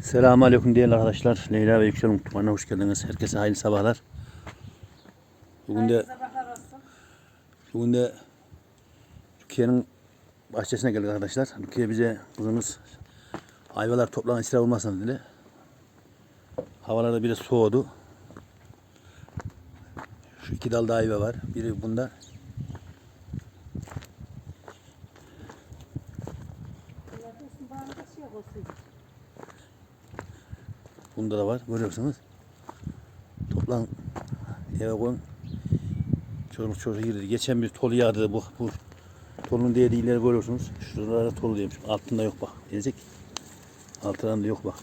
Selamun Aleyküm değerli arkadaşlar. Leyla ve Yüksel Mutfağı'na hoş geldiniz. Herkese hayırlı sabahlar. Bugün de bugün de Türkiye'nin bahçesine geldik arkadaşlar. Türkiye bize kızımız ayvalar toplanan israf olmasın dedi. Havalar da biraz soğudu. Şu iki dalda ayva var. Biri bunda. Bunda da var. Görüyorsunuz. Toplan eve koyun. Çocuk çocuk girdi. Geçen bir tolu yağdı bu. bu tolun diye ileri görüyorsunuz. Şuralarda tolu diyormuş. Altında yok bak. Gelecek. Altından da yok bak.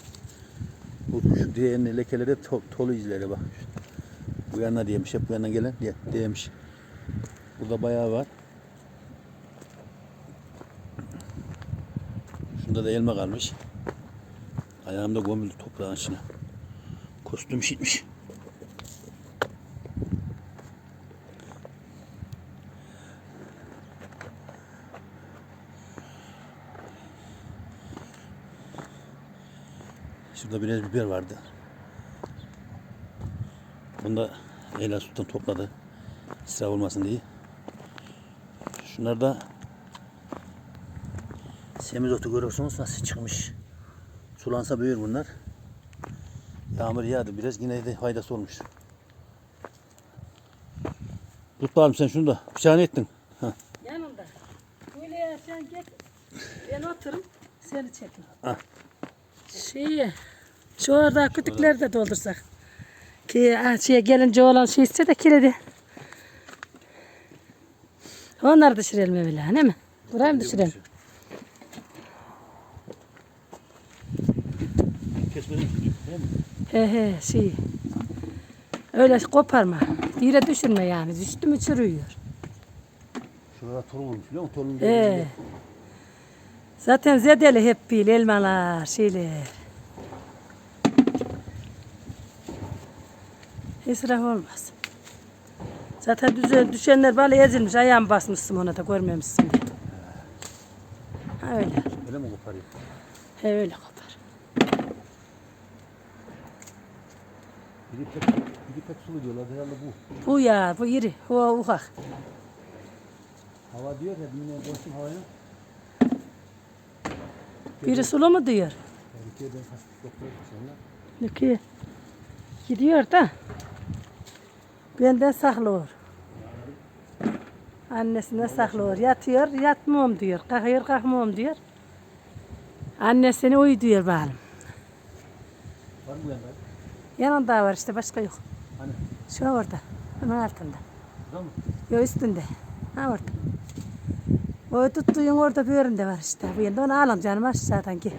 Bu şu diğerinin lekeleri hep tol, tolu izleri bak. Bu yana diyemiş. Hep bu yana gelen diye, diyemiş. Burada bayağı var. Şunda da elma kalmış. Ayağımda gömüldü toprağın içine. Kostüm şişmiş. Şurada biraz biber vardı. Bunu da Leyla Sultan topladı. İsraf olmasın diye. Şunlar da semizotu görüyorsunuz nasıl çıkmış. Sulansa büyür bunlar. Yağmur yağdı biraz yine de faydası olmuş. Tut bakalım sen şunu da. Bıçağını ettin. Heh. Yanında. Böyle ya sen git. Ben oturum. Seni çekin. Ah. Şey, şu orada kütükleri de doldursak. Ki ah, şeye gelince olan şey iste de kilidi. Onları düşürelim evvela, değil mi? Buraya mı düşürelim? Kesmedim. Değil mi? He he şey. Öyle koparma. Yere düşürme yani. Düştü mü çürüyor. Şurada torun olmuş biliyor musun? Torun He. Zaten zedeli hep bil elmalar, şeyler. İsraf olmaz. Zaten düzen, düşenler böyle ezilmiş. Ayağımı basmışsın ona da görmemişsin diye. Ha öyle. Öyle mi koparıyor? He öyle kopar. Biri pek, biri pek sulu diyorlar. Herhalde bu. Bu ya, bu iri, o ufak. Hava diyor ya. Dinle boşun havaya. Biri sulu mu diyor? Türkiye'den hasta doktor sonra. Ki gidiyor da benden saklıyor. Annesine saklıyor. Yatıyor, yatmam diyor. Kalkıyor, kalkmam diyor. Annesini uyu diyor bakalım. Var mı yanında? Yanında var işte başka yok. Hani? Şu orada. Onun altında. Burada mı? Yok üstünde. Ha orada. O tuttuğun orada bir yerinde var işte. Bu yanda onu alın canım aşağıdan ki.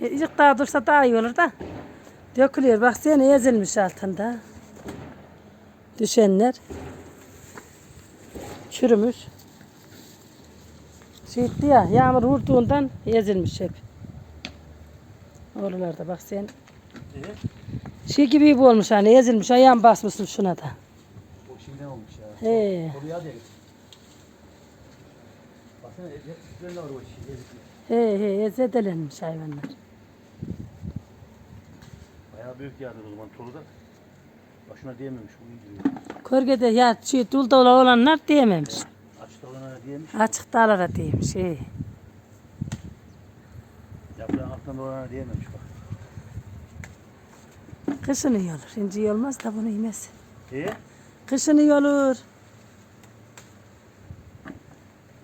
İlk daha dursa daha iyi olur da. Dökülüyor. Bak seni ezilmiş altında. Düşenler. Çürümüş. Şeydi ya yağmur vurduğundan ezilmiş hep. Oralarda bak sen. Evet. Şey gibi bu olmuş hani ezilmiş ayağım basmışsın şuna da. O şimdiden olmuş ya. He Koruya geç. Baksana üstlerinde var o şey. he he zedelenmiş hayvanlar. Bayağı büyük yağdı o zaman tolu da. Başına diyememiş. Bu iyi diyor. Körgede ya şey dul olanlar diyememiş. Açıkta olana diyemiş. Açık dağlara diyemiş. He. Altından olana diyememiş bak. Kışın iyi olur. Şimdi iyi olmaz da bunu yemez. İyi. Kışın iyi olur.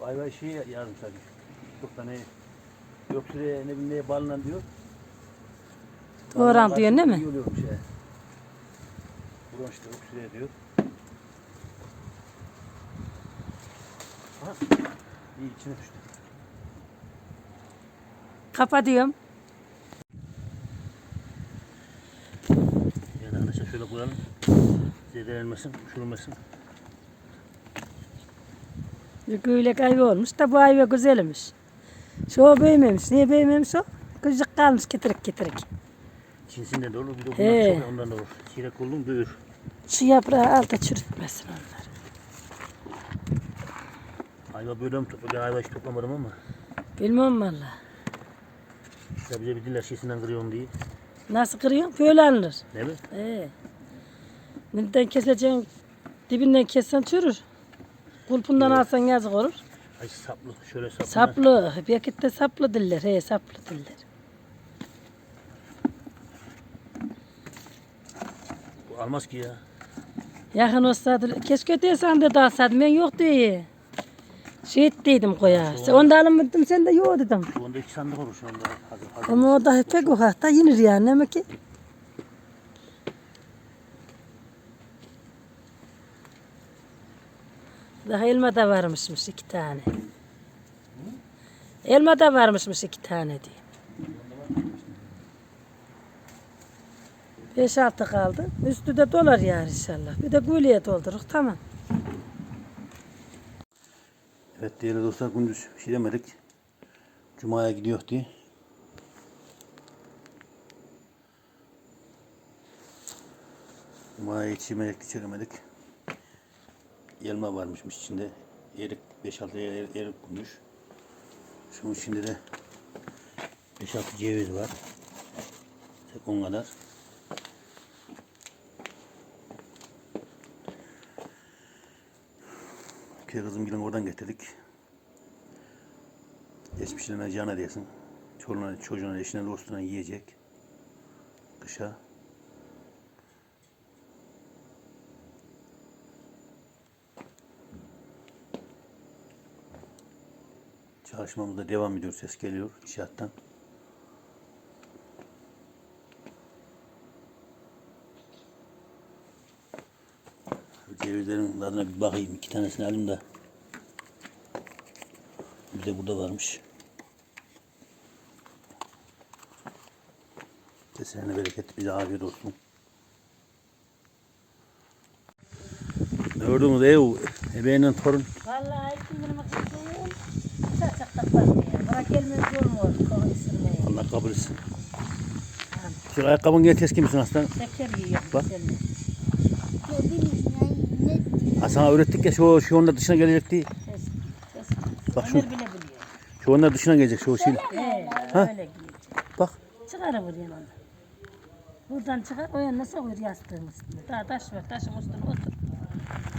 Vay vay şey yazmış tabii. Çok da ne yok şuraya ne bileyim neye bağlanan diyor. Doğran diyor değil mi? İyi oluyormuş ya. Buradan işte yok şuraya diyor. Ha. İyi içine düştü. Kapa diyorum. Yani koyalım. Zedelenmesin, uçurulmasın. Böyle ayva olmuş da bu ayva güzelmiş. Şu büyümemiş. Niye büyümemiş o? Küçük kalmış kitirik kitirik. Cinsinden de olur, bir de bundan çok ondan da olur. Çilek oldum büyür. Şu yaprağı alta çürütmesin onlar. Ayva böyle mi topladım? Ayva hiç toplamadım ama. Bilmem valla. Ya bize bir diller şeysinden kırıyorum diye. Nasıl kırıyorsun? Böyle alınır. Değil mi? Ee. Nereden keseceksin? Dibinden kessen çürür. Kulpundan alsan yazık olur. Ay saplı. Şöyle saplı. Saplı. Bekitte saplı diller. He saplı diller. Bu almaz ki ya. Yakın olsaydı. Keşke desen de dalsaydım. Ben yok diye. Şey ettiydim koya. Sen onda alınmadın sen de yok dedim. Şu anda iki sandık olur şu anda. Hazır, hazır. Ama o da pek ufakta yenir yani. Demek ki. Daha elma da varmışmış iki tane. Elma da varmışmış iki tane diye. Beş altı kaldı. Üstü de dolar yani inşallah. Bir de gülüye dolduruk tamam. Evet değerli dostlar gündüz bir şey demedik. Cuma'ya gidiyor diye. Cuma'ya yetişemedik, çekemedik. Elma varmışmış içinde. Erik 5-6 erik, erik bulmuş. Şunun içinde de 5-6 ceviz var. Tek on kadar. Köy kızım gelin oradan getirdik. Geçmişlerine cana diyesin. Çoluğuna, çocuğuna, eşine, dostuna yiyecek. Kışa. Çalışmamıza devam ediyor. Ses geliyor inşaattan. Cevizlerin tadına bir bakayım. İki tanesini alayım da. Bir de burada varmış. Kesene bereket bize afiyet olsun. Gördüğünüz ev, ebeğinden torun. Vallahi ikindini bakıyorum. Gelmez olmuyor. Isırmaya. Allah kabul etsin. Şu ayakkabını gel test misin aslan? Şeker yiyor. Bak. Ha sana öğrettik ya şu, şu anda dışına gelecekti. Ses, ses. Bak şu- Ömer bile biliyor. Şu anda dışına gelecek şu şey. He, Ha? öyle giyecek. Bak. Çıkarıvır yanında. Buradan çıkar, o yana koyur yastığın üstüne. Daha taş var, taşın üstüne otur.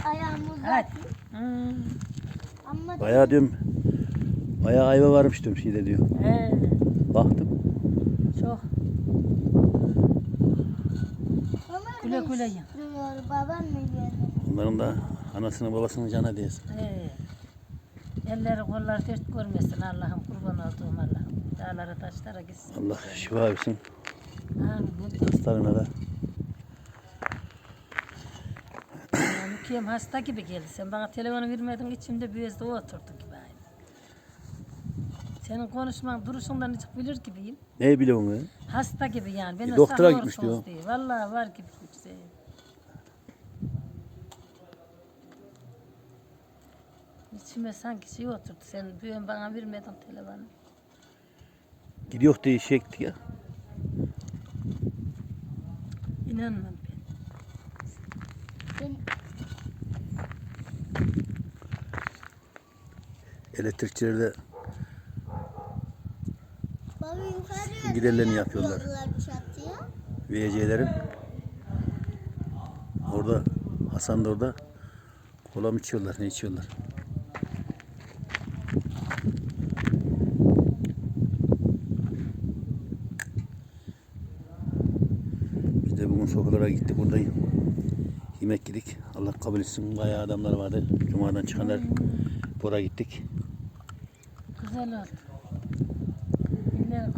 Ayağımız Hadi. var. Hmm. Bayağı diyorum. Bayağı ayva varmış diyorum şeyde diyor. He, Baktım. çok. Güle güle istiyor, babam mı geldi? Onların da anasını babasını cana diyesin. He. Elleri kolları dert görmesin Allah'ım kurban olduğum Allah'ım. Dağlara taşlara gitsin. Allah şifa versin. Amin. Hastalarına da. Yani Mükem hasta gibi geldi. Sen bana telefonu vermedin içimde bir bezde oturdu gibi aynı. Senin konuşman duruşundan hiç bilir gibiyim. Ne biliyorsun ya? Hasta gibi yani. Ben E, doktora gitmiş olursunuz diyor. Vallahi var gibi yüksek. İçime sanki şey oturdu. Sen büyüğün bana vermedin telefonu. Gidiyor diye şey ektik ya. İnanmam ben. Ben giderlerini yapıyorlar. VC'lerin. Orada Hasan da orada kola mı içiyorlar ne içiyorlar. Biz de bugün sokaklara gittik burada yemek yedik. Allah kabul etsin. Bayağı adamlar vardı. Cuma'dan çıkanlar Bora gittik. Güzel oldu.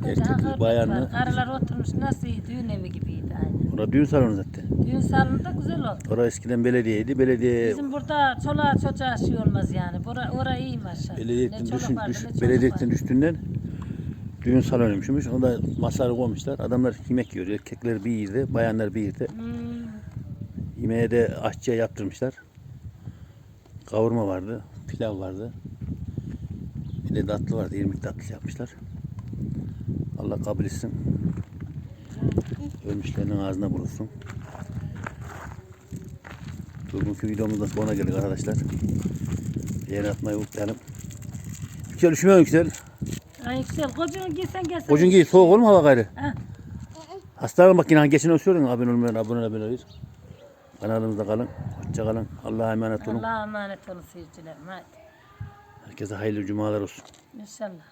Erkekli, bayanlı. Karılar oturmuş nasıl iyi düğün evi gibiydi aynı. Orada düğün salonu zaten. Düğün salonu güzel oldu. Orası eskiden belediyeydi. Belediye Bizim burada çoluğa çocuğa şey olmaz yani. Bura, ora iyi maşallah. Belediyetten Ne düşün, vardı, düş, ne belediyetten düştüğünden düğün salonuymuş. O da masaları koymuşlar. Adamlar yemek yiyor. Erkekler bir yerde, bayanlar bir yerde. Hmm, Yemeğe de aşçıya yaptırmışlar. Kavurma vardı, pilav vardı. Bir de tatlı vardı, irmik tatlısı yapmışlar. Allah kabul etsin. Ölmüşlerin ağzına bulursun. Bugünkü videomuzda sonuna geldik arkadaşlar. Beğeni atmayı unutmayalım. Güzel üşümüyor güzel. Ay güzel. Kocunu giysen gelsen. Kocun giy soğuk olma hava gayrı. Ha. Hastalara bak yine geçen söylüyorsun abone olmayan abone abone olun. Kanalımızda kalın. Hoşça kalın. Allah'a emanet olun. Allah'a emanet olun seyircilerim. Hadi. Herkese hayırlı cumalar olsun. İnşallah.